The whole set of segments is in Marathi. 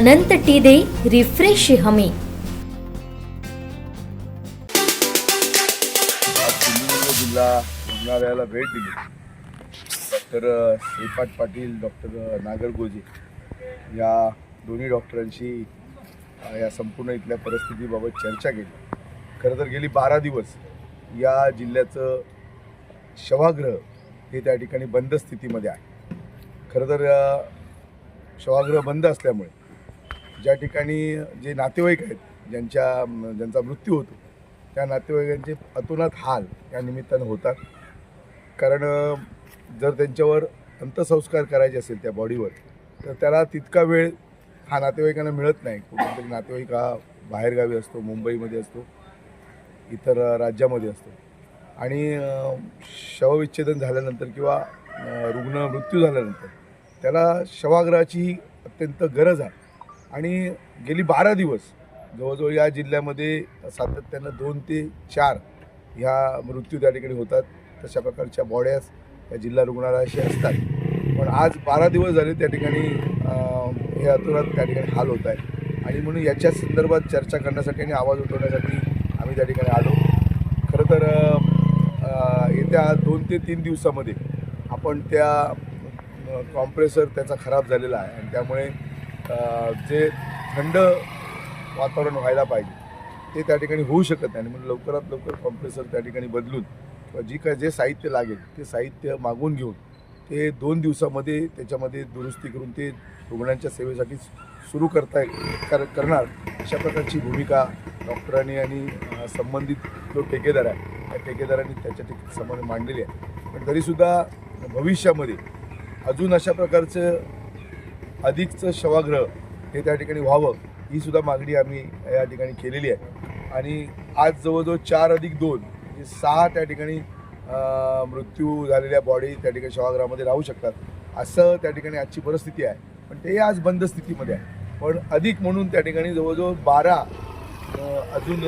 अनंत टी दे रिफ्रेश हमी. जिल्हा रुग्णालयाला भेट दिली. डॉक्टर श्रीपाद पाटील डॉक्टर नागरगोजे या दोन्ही डॉक्टरांशी या संपूर्ण इथल्या परिस्थितीबाबत चर्चा केली. खरं तर गेली बारा दिवस या जिल्ह्याचं शवागृह हे त्या ठिकाणी बंद स्थितीमध्ये आहे. खरं तर शवागृह बंद असल्यामुळे ज्या ठिकाणी जे नातेवाईक आहेत ज्यांच्या ज्यांचा मृत्यू होतो त्या नातेवाईकांचे अतोनात हाल या निमित्तानं होतात. कारण जर त्यांच्यावर अंत्यसंस्कार करायचे असेल त्या बॉडीवर तर त्याला तितका वेळ हा नातेवाईकांना मिळत नाही. कुठेतरी नातेवाईक हा बाहेरगावी असतो मुंबईमध्ये असतो इतर राज्यामध्ये असतो. आणि शवविच्छेदन झाल्यानंतर किंवा रुग्ण मृत्यू झाल्यानंतर त्याला शवाग्रहाची अत्यंत गरज आहे. आणि गेली बारा दिवस जवळजवळ या जिल्ह्यामध्ये सातत्यानं दोन ते चार ह्या मृत्यू त्या ठिकाणी होतात. तशा प्रकारच्या बॉड्यास या जिल्हा रुग्णालयाशी असतात. पण आज बारा दिवस झाले त्या ठिकाणी हे अतुरात त्या ठिकाणी हाल होत आहे. आणि म्हणून याच्या संदर्भात चर्चा करण्यासाठी आणि आवाज उठवण्यासाठी आम्ही त्या ठिकाणी आलो. खरं तर येत्या दोन ते तीन दिवसामध्ये आपण त्या कॉम्प्रेसर त्याचा खराब झालेला आहे. आणि त्यामुळे जे थंड वातावरण व्हायला पाहिजे ते त्या ठिकाणी होऊ शकत नाही. आणि म्हणून लवकरात लवकर कॉम्प्रेसर त्या ठिकाणी बदलून किंवा जी काय जे साहित्य लागेल ते साहित्य मागवून घेऊन ते दोन दिवसामध्ये त्याच्यामध्ये दुरुस्ती करून ते रुग्णांच्या सेवेसाठी सुरू करता कर करणार अशा प्रकारची भूमिका डॉक्टरांनी आणि संबंधित जो ठेकेदार आहे त्या ठेकेदारांनी त्याच्या ठिकाणी समोर मांडलेली आहे पण तरीसुद्धा भविष्यामध्ये अजून अशा प्रकारचं अधिकचं शवागृह हे त्या ठिकाणी व्हावं ही सुद्धा मागणी आम्ही या ठिकाणी केलेली आहे. आणि आज जवळजवळ चार अधिक दोन म्हणजे सहा त्या ठिकाणी मृत्यू झालेल्या बॉडी त्या ठिकाणी शवागृहामध्ये राहू शकतात. असं त्या ठिकाणी आजची परिस्थिती आहे. पण ते आज बंद स्थितीमध्ये आहे. पण अधिक म्हणून त्या ठिकाणी जवळजवळ बारा अजून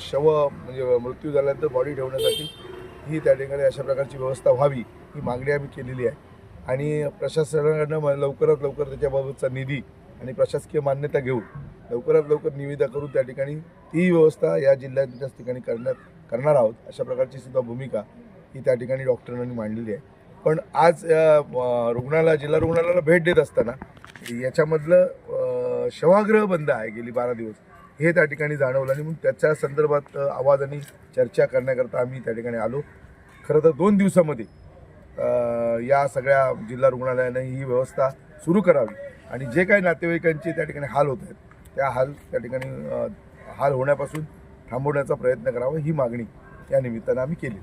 शव म्हणजे मृत्यू झाल्यानंतर बॉडी ठेवण्यासाठी ही त्या ठिकाणी अशा प्रकारची व्यवस्था व्हावी ही मागणी आम्ही केलेली आहे. आणि प्रशासनाकडनं म- लवकरात लवकर त्याच्याबाबतचा निधी आणि प्रशासकीय मान्यता घेऊन लवकरात लवकर निविदा करून त्या ठिकाणी ती व्यवस्था या जिल्ह्याच्याच ठिकाणी करण्यात करणार आहोत. अशा प्रकारची सुद्धा भूमिका ही त्या ठिकाणी डॉक्टरांनी मांडलेली आहे. पण आज अ, रुग्णालय जिल्हा रुग्णालयाला भेट देत असताना याच्यामधलं अ, शवागृह बंद आहे गेली बारा दिवस. हे त्या ठिकाणी जाणवलं आणि मग त्याच्या संदर्भात अ, आवाज आणि चर्चा करण्याकरता आम्ही त्या ठिकाणी आलो. खरं तर दोन दिवसामध्ये या सगळ्या जिल्हा रुग्णालयाने ही व्यवस्था सुरू करावी. आणि जे काही नातेवाईकांचे त्या ठिकाणी हाल होत आहेत त्या हाल त्या ठिकाणी हाल होण्यापासून थांबवण्याचा प्रयत्न करावा ही मागणी या निमित्तानं आम्ही केली.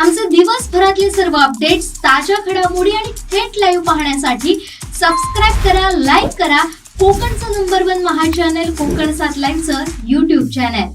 आमचे दिवसभरातले सर्व अपडेट्स ताज्या घडामोडी आणि थेट लाईव्ह पाहण्यासाठी सबस्क्राईब करा लाईक करा. कोकणचं number one Maha channel Konkan सात लाईव्हचं युट्यूब चॅनल